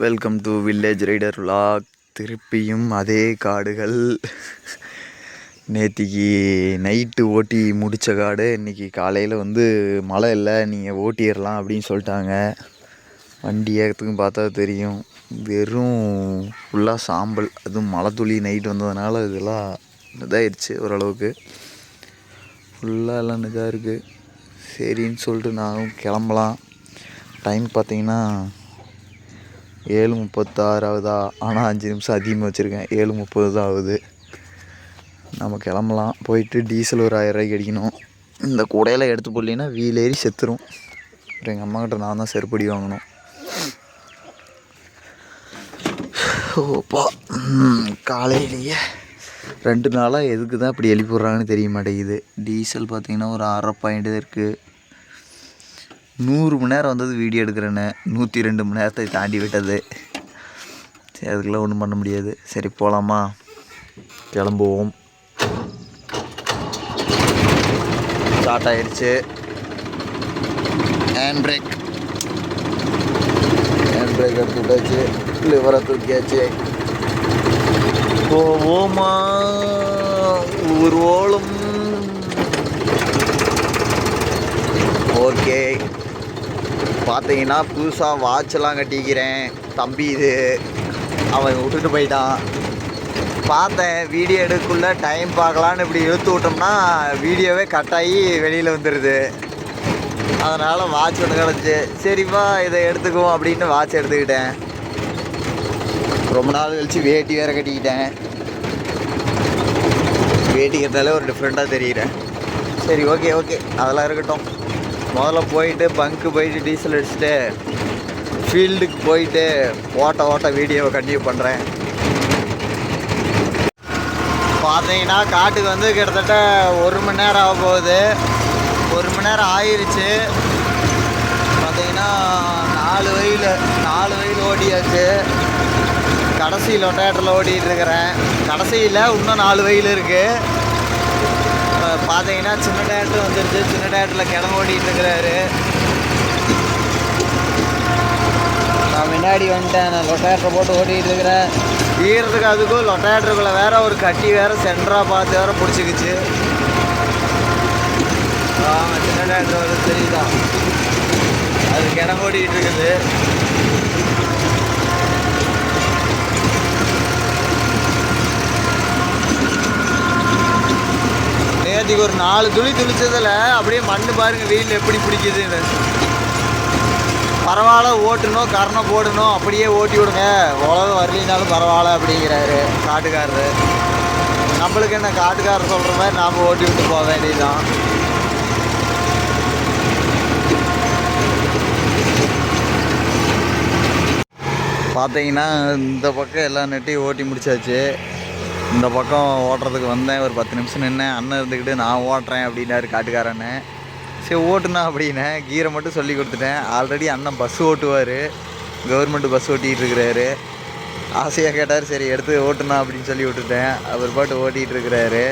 Welcome to village rider vlog. திருப்பியும் அதே காடுகள். நேற்றுக்கு நைட்டு ஓட்டி முடித்த காடு. இன்றைக்கி காலையில் வந்து மழை இல்லை நீங்கள் ஓட்டிடலாம் அப்படின்னு சொல்லிட்டாங்க. வண்டி ஏறத்துக்கும் பார்த்தா தெரியும். வெறும் ஃபுல்லாக சாம்பல். அதுவும் மழை துளி நைட் வந்ததுனால இதெல்லாம் இதாகிடுச்சு ஓரளவுக்கு. ஃபுல்லாக எல்லாம் இதாக இருக்குது சரின்னு சொல்லிட்டு நானும் கிளம்பலாம். டைம் பார்த்தீங்கன்னா ஏழு முப்பத்தாறு ஆகுதா ஆனால் அஞ்சு நிமிஷம் அதிகமாக வச்சுருக்கேன். ஏழு முப்பது தான் ஆகுது. நம்ம கிளம்பலாம். போயிட்டு டீசல் ஒரு ஆயிரரூபாய்க்கு அடிக்கணும். இந்த கூடையில் எடுத்து போடலின்னா வீல் ஏறி செத்துரும். அப்புறம் எங்கள் அம்மாக்கிட்ட நான் தான் செருப்படி வாங்கணும். ஓப்பா. காலையிலேயே ரெண்டு நாளாக எதுக்கு தான் இப்படி எழுப்பிடுறாங்கன்னு தெரிய மாட்டேங்குது. டீசல் பார்த்தீங்கன்னா ஒரு அரை பாயிண்ட் இருக்குது நூறு மணி நேரம் வந்தது வீடியோ எடுக்கிறேன்னு. நூற்றி ரெண்டு மணி நேரத்தை தாண்டி விட்டது. சரி அதுக்கெல்லாம் ஒன்றும் பண்ண முடியாது. சரி போகலாமா கிளம்புவோம். ஸ்டார்ட் ஆயிடுச்சு ஹேண்ட் பிரேக் ஹேண்ட் பிரேக் எடுத்து விட்டாச்சு லிவரை தூக்கியாச்சு. போவோமா? ஊர்வோளும் ஓகே பார்த்தீங்கன்னா புதுசாக வாட்செல்லாம் கட்டிக்கிறேன். தம்பி இது. அவன் விட்டுட்டு போயிட்டான். பார்த்தேன் வீடியோ எடுக்கக்குள்ள டைம் பார்க்கலான்னு இப்படி இழுத்து விட்டோம்னா வீடியோவே கட்டாகி வெளியில் வந்துடுது அதனால் வாட்ச் ஒன்று கிடச்சி. சரிப்பா இதை எடுத்துக்குவோம் அப்படின்னு வாட்ச் எடுத்துக்கிட்டேன். ரொம்ப நாள் கழிச்சு வேட்டி வேறு கட்டிக்கிட்டேன். வேட்டி கட்டினாலே ஒரு டிஃப்ரெண்ட்டாக தெரிகிறேன் சரி ஓகே ஓகே அதெல்லாம் இருக்கட்டும். முதல்ல போயிட்டு பங்க்கு போயிட்டு டீசல் அடிச்சுட்டு ஃபீல்டுக்கு போயிட்டு ஓட்ட ஓட்ட வீடியோவை கண்டினியூ பண்ணுறேன் பார்த்தீங்கன்னா காட்டுக்கு வந்து கிட்டத்தட்ட ஒரு மணி நேரம் ஆக போகுது. ஒரு மணி நேரம் ஆயிடுச்சு பார்த்தீங்கன்னா நாலு வயல் நாலு வயல் ஓடியாச்சு. கடைசி லொட்டேட்டரில் ஓட்டிகிட்டு இருக்கிறேன். கடைசியில் இன்னும் நாலு வயல் இருக்குது பார்த்தீங்கன்னா சின்ன டேரக்டர் வந்துருச்சு. சின்ன டேரக்டரில் கிளம்ப ஓடிட்டு இருக்கிறாரு நான் முன்னாடி வந்துட்டேன். நான் லொட்டேட்டரை போட்டு ஓட்டிகிட்டு இருக்கிறேன் ஈரத்துக்கு அதுக்கும் லொட்டேட்டருக்குள்ளே வேற ஒரு கட்டி வேற சென்டராக பார்த்து வேற பிடிச்சிக்கிச்சு. ஆமாம் சின்ன டேரக்டர் வந்து தெரியுதா? அது கிளம்ப ஓடிக்கிட்டு இருக்குது நேற்றுக்கு ஒரு நாலு துளி துளிச்சதில் அப்படியே மண்ணு பாருங்கள் வெயில் எப்படி பிடிக்குதுன்னு. பரவாயில்ல ஓட்டணும் கரணை போடணும் அப்படியே ஓட்டி விடுங்க. உலகம் வரலினாலும் பரவாயில்ல அப்படிங்கிறாரு காட்டுக்காரரு. நம்மளுக்கு என்ன காட்டுக்காரர் சொல்கிற மாதிரி நாம் ஓட்டி விட்டு போக வேண்டியதுதான். பார்த்தீங்கன்னா இந்த பக்கம் எல்லாம் நெட்டி ஓட்டி முடிச்சாச்சு. இந்த பக்கம் ஓட்டுறதுக்கு வந்தேன். ஒரு பத்து நிமிஷம் நின்னேன். அண்ணன் இருந்துக்கிட்டு நான் ஓட்டுறேன் அப்படின்னாரு காட்டுக்காரன்னு. சரி ஓட்டுனா அப்படின்னேன் கீரை மட்டும் சொல்லி கொடுத்துட்டேன். ஆல்ரெடி அண்ணன் பஸ் ஓட்டுவார். கவர்மெண்ட் பஸ் ஓட்டிகிட்டு இருக்கிறாரு. ஆசையாக கேட்டார் சரி எடுத்து ஓட்டுனா அப்படின்னு சொல்லி விட்டுட்டேன். அவர் பாட்டு ஓட்டிகிட்டு இருக்கிறாரு.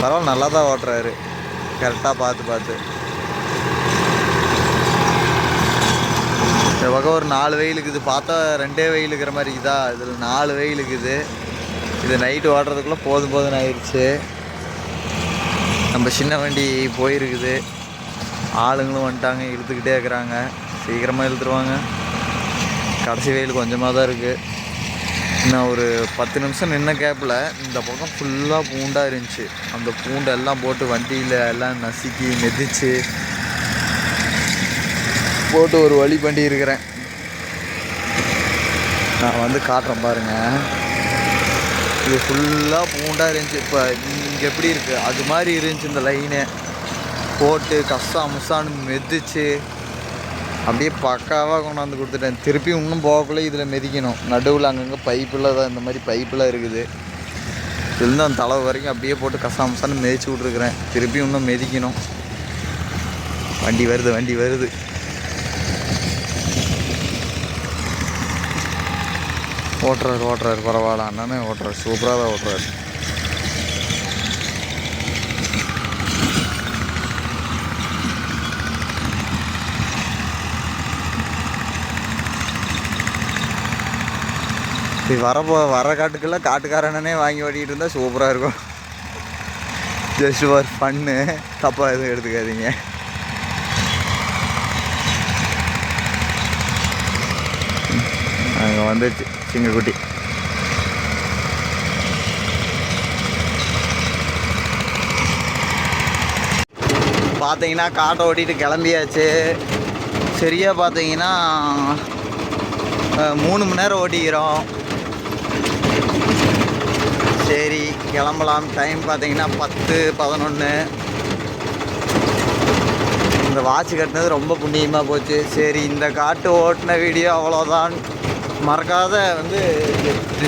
பரவாயில்ல நல்லா தான் ஓட்டுறாரு. கரெக்டாக பார்த்து பார்த்து. இந்த பக்கம் ஒரு நாலு வெயில் பார்த்தா ரெண்டே வெயில் இருக்கிற மாதிரி இருக்குதா? இதில் நாலு வெயிலுக்குது இது நைட்டு ஓடுறதுக்குள்ளே போதும் போதும் ஆயிடுச்சு. நம்ம சின்ன வண்டி போயிருக்குது. ஆளுங்களும் வந்துட்டாங்க இழுத்துக்கிட்டே இருக்கிறாங்க. சீக்கிரமாக இழுத்துருவாங்க. கடைசி வெயில் கொஞ்சமாக தான் இருக்குது இன்னும் ஒரு பத்து நிமிஷம் நின்ன கேப்பில் இந்த பக்கம் ஃபுல்லாக பூண்டாக இருந்துச்சு. அந்த பூண்டை எல்லாம் போட்டு வண்டியில் எல்லாம் நசுக்கி மெதிச்சு போட்டு ஒரு வழி பண்ணி இருக்கிறேன் நான் வந்து காட்டுறேன் பாருங்கள் இது ஃபுல்லாக பூண்டாக இருந்துச்சு. இப்போ இங்கே எப்படி இருக்குது அது மாதிரி இருந்துச்சு இந்த லைனு போட்டு கஷ்டம் அமுசான்னு மெதிச்சு அப்படியே பக்காவாக கொண்டாந்து கொடுத்துட்டேன். திருப்பி இன்னும் போகக்குள்ளே இதில் மெதிக்கணும். நடுவில் அங்கங்கே பைப்பில் தான் இந்த மாதிரி பைப்பெலாம் இருக்குது. இதுலேருந்து அந்த தலை வரைக்கும் அப்படியே போட்டு கசாமசான்னு மிதிச்சு விட்ருக்குறேன் திருப்பி இன்னும் மிதிக்கணும். வண்டி வருது வண்டி வருது. ஓட்டுறாரு ஓட்டுறாரு பரவாயில்ல. அண்ணனே ஓட்டுறாரு சூப்பராக தான் ஓட்டுறாரு. இப்படி வரப்போ வர காட்டுக்கெல்லாம் காட்டுக்காரனே வாங்கி ஓடிக்கிட்டு இருந்தால் சூப்பராக இருக்கும். ஜஸ்ட் ஃபார் ஃபன்னு தப்பாக எதுவும் எடுத்துக்காதீங்க. அங்கே வந்துச்சு சிங்கக்குட்டி. பார்த்தீங்கன்னா காட்டை ஓட்டிட்டு கிளம்பியாச்சு. சரியாக பார்த்தீங்கன்னா மூணு மணி நேரம் ஓட்டிக்கிறோம். சரி கிளம்பலாம். டைம் பார்த்தீங்கன்னா பத்து பதினொன்று இந்த வாட்ச் கட்டினது ரொம்ப புண்ணியமாக போச்சு. சரி இந்த காட்டு ஓட்டின வீடியோ அவ்வளோதான் மறக்காத வந்து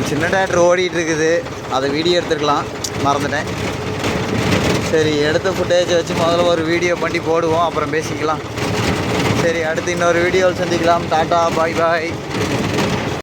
சின்ன டேட்டர் ஓடிட்டு இருக்குது அதை வீடியோ எடுத்துருக்கலாம். மறந்துட்டேன். சரி எடுத்த ஃபுட்டேஜ் வச்சு முதல்ல ஒரு வீடியோ பண்ணி போடுவோம். அப்புறம் பேசிக்கலாம். சரி அடுத்து இன்னொரு வீடியோவில் சந்திக்கலாம். Tata bye bye.